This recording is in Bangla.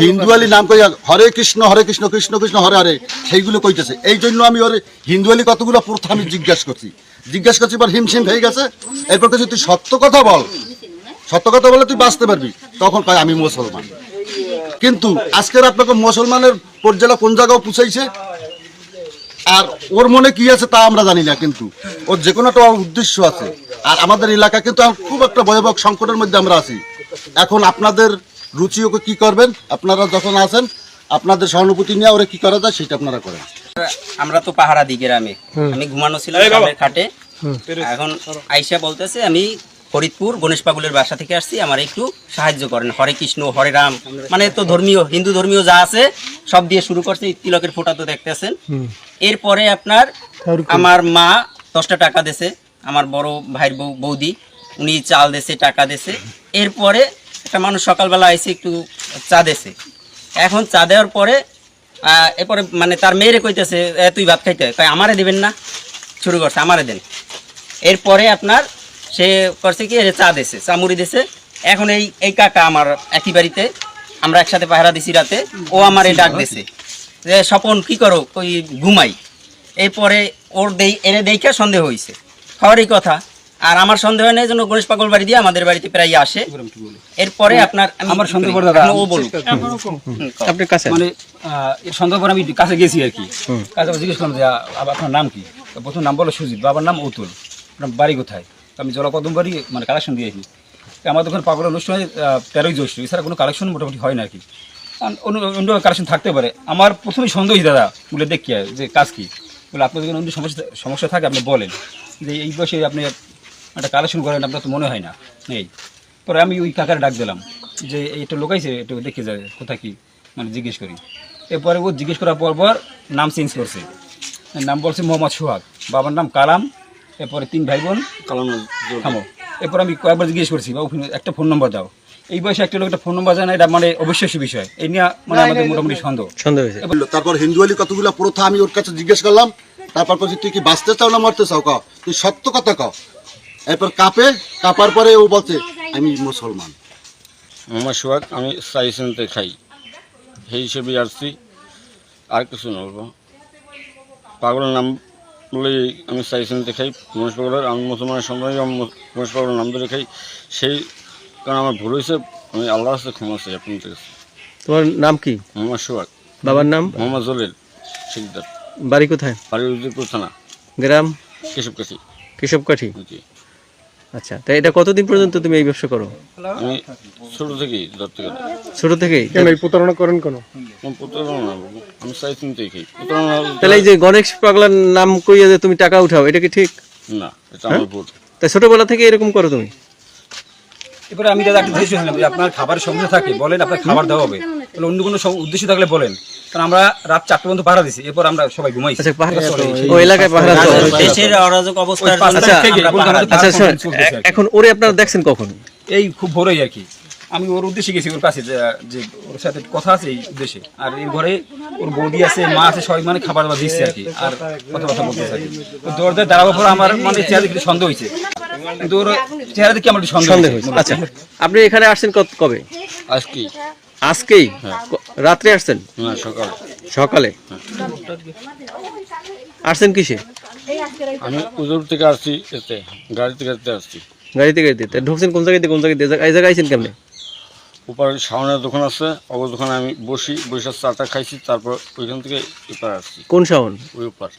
হিন্দুয়ালি নাম কইয়া হরে কৃষ্ণ হরে কৃষ্ণ কৃষ্ণ কৃষ্ণ, হরে হরে, সেইগুলো কইতেছে। এই জন্য আমি ওর হিন্দুয়ালি কতগুলো প্রথা আমি জিজ্ঞাসা করছি। জিজ্ঞাসা করছি, এবার হিমশিম হয়ে গেছে। এরপর কাছে তুই সত্য কথা বল। সত্য কথা বলে তুই বাঁচতে পারবি। তখন পাই আমি মুসলমান। কিন্তু আজকের আপনাকে মুসলমানের পর্যায়ে কোন জায়গাও পুষাইছে আর ওর মনে কি আছে তা আমরা জানি না, কিন্তু ওর যে কোনো একটা উদ্দেশ্য আছে। আর আমাদের এলাকা কিন্তু খুব একটা ভয়াবহ সংকটের মধ্যে আমরা আছি। এখন আপনাদের রুচি ওকে কি করবেন? আপনারা যখন আছেন আপনাদের সহানুভূতি নিয়ে ওরা কি করা যায় সেটা আপনারা করেন। আমরা তো পাহারা দিই গ্রামে। আমি ঘুমানো ছিলাম খাটে। এখন আইসা বলতেছে আমি ফরিদপুর গণেশ পাগুলের বাসা থেকে আসছি আমার একটু সাহায্য করেন। হরে কৃষ্ণ হরে রাম। মানে তো ধর্মীয় হিন্দু ধর্মীয় যা আছে সব দিয়ে শুরু করছে তিলকের ফোঁটা তো দেখতেছেন। এরপরে আপনার আমার মা দশটা টাকা দেছে আমার বড় ভাইয়ের বউ বৌদি উনি চাল দেছে টাকা দেছে। এরপরে একটা মানুষ সকালবেলা আইসে একটু চা দেছে এখন চা দেওয়ার পরে এরপরে মানে তার মেয়েরে কইতেছে তুই ভাত খাইতে? কয়, আমারে দিবেন না, শুরু করছে, আমারে দেন। এরপরে আপনার সে করছে কি চা দিছে চা মুড়ি দিছে এখন এই এই কাকা আমার একই বাড়িতে, আমরা একসাথে পাহারা দিছি রাতে, ও আমার এই ডাক দিছে যে, স্বপন, কি করো? ওই ঘুমাই। এরপরে ওর দেই এনে দেখে সন্দেহ হয়েছে হওয়ারই কথা। আর আমার সন্দেহ হয় না এই জন্য গণেশ পাগল বাড়ি দিয়ে আমাদের বাড়িতে প্রায় আসে। এরপরে আপনার আমার সন্দেহ দাদা। ও কও। আপনার কাছে। মানে এর সন্দেহ করে আমি কাছে গেছি আর কি। কাছে জিজ্ঞেস করলাম যে আপনার নাম কি? প্রথম নাম বলো সুজিত বাবার নাম অতুল। আপনার বাড়ি কোথায়? তো আমি জলকদম বাড়ি মানে কালেকশন দিয়েছি তো আমার দোকান পাগল অনুষ্ঠানে তেরোই জ্যৈষ্ঠ। এছাড়া কোনো কালেকশন মোটামুটি হয় না আর কি। অন্য অন্য কালেকশন থাকতে পারে। আমার প্রথমেই সন্দেহ দাদা বলে দেখি যে কাজ কি। বলে আপনার যদি অন্য সমস্যা সমস্যা থাকে আপনি বলেন। যে এই বয়সে আপনি একটা কালেকশন করেন আপনার তো মনে হয় না। এই পরে আমি ওই কাকার ডাক দিলাম যে এইটা লোকাইছে একটু দেখে যায় কোথায় কি মানে জিজ্ঞেস করি। এরপরে ও জিজ্ঞেস করার পর পর নাম চেঞ্জ করছে। নাম বলছে মোহাম্মদ সোহাগ বাবার নাম কালাম এরপরে তিন ভাই বোন কালাম থামো। এরপর আমি কয়েকবার জিজ্ঞেস করছি বাবু একটা ফোন নম্বর দাও। এই বয়সে একটা লোক একটা ফোন নম্বর জানা এটা মানে অবিশ্বাস্য বিষয়। এই নিয়ে মানে আমাদের মোটামুটি সন্দেহ। সন্দেহ তারপর হিন্দুয়ালি কতগুলো প্রথা আমি ওর কাছে জিজ্ঞেস করলাম তারপর বলছি তুই কি বাঁচতে চাও না মরতে চাও? কাও তুই সত্য কথা কাও এরপর কাঁপে কাঁপার পরে ও বলছে আমি মুসলমান। আমার সোহাগ আমি সাইসেন্তে খাই। সেই হিসেবে আসছি আর কিছু না বলব। পাগলের নাম বলে আমি সাইসেন্তে খাই। গণেশ পাগলের আমি মুসলমানের সন্তান আমি মু- পাগলের নাম ধরে খাই। সেই কারণ আমার ভুল হয়েছে। আমি আল্লাহর কাছে ক্ষমা চাই আপনার কাছে। তোমার নাম কি? মোহাম্মদ সোহাগ বাবার নাম? মোহাম্মদ জলিল শিকদার। বাড়ি কোথায়? উদ্দিপুর থানা। গ্রাম? কেশব কাছি কেশবকাঠি। জি। আচ্ছা তাই এটা কতদিন পর্যন্ত তুমি এই ব্যবসা করো? আমি ছোটো থেকেই ধরতে গেলে ছোট থেকেই? কেন এই প্রতারণা করেন কেন? প্রতারণা খাই প্রতারণা তাহলে এই যে গণেশ পাগলার নাম কইয়া যে তুমি টাকা উঠাও এটা কি ঠিক? না এটা আমার ভুল। তাই ছোটবেলা থেকে এরকম করো তুমি? এবারে আমি দাদা একটা যে আপনার খাবারের সমস্যা থাকে বলেন আপনার খাবার দেওয়া হবে। তাহলে অন্য কোনো উদ্দেশ্য থাকলে বলেন। কারণ আমরা রাত চারটে পর্যন্ত পাহারা দিছি এরপর আমরা সবাই ঘুমাইছি। আচ্ছা এলাকায় দেশের অরাজক অবস্থার থেকে। আচ্ছা কি। এখন ওরে আপনারা দেখছেন কখন? এই খুব ভোরই আর কি। আমি ওর উদ্দেশ্যে গেছি ওর কাছে যে ওর সাথে কথা আছে এই উদ্দেশ্যে। আর এই ঘরে ওর বৌদি আছে মা আছে সবাই মানে খাবার দাবার দিচ্ছে আর কি আর কথা কথা বলতেছে আর দরজায় দাঁড়াবার পর আমার মানে চেহারা দেখে সন্দেহ হয়েছে। কিন্তু ওর চেহারা দেখে আমার একটু সন্দেহ। আচ্ছা আপনি এখানে আসছেন কত- কবে? আজকে। আজকেই? ক- রাত্রে আসছেন? সকাল। সকালে? আসছেন কিসে? আমি উদর থেকে আসছি এতে গাড়িতে গাড়িতে আসছি। গাড়িতে গাড়িতে। ঢুকছেন কোন জায়গাতে কোন জায়গাতে? এই জায়গায় আইছেন কেমনে? ওপারে শাওনের দোকান আছে অগর দোকানে আমি বসি বসে চাটা খাইছি তারপর ওইখান থেকে এপারে আসছি। কোন শাওন? ওই ওপার।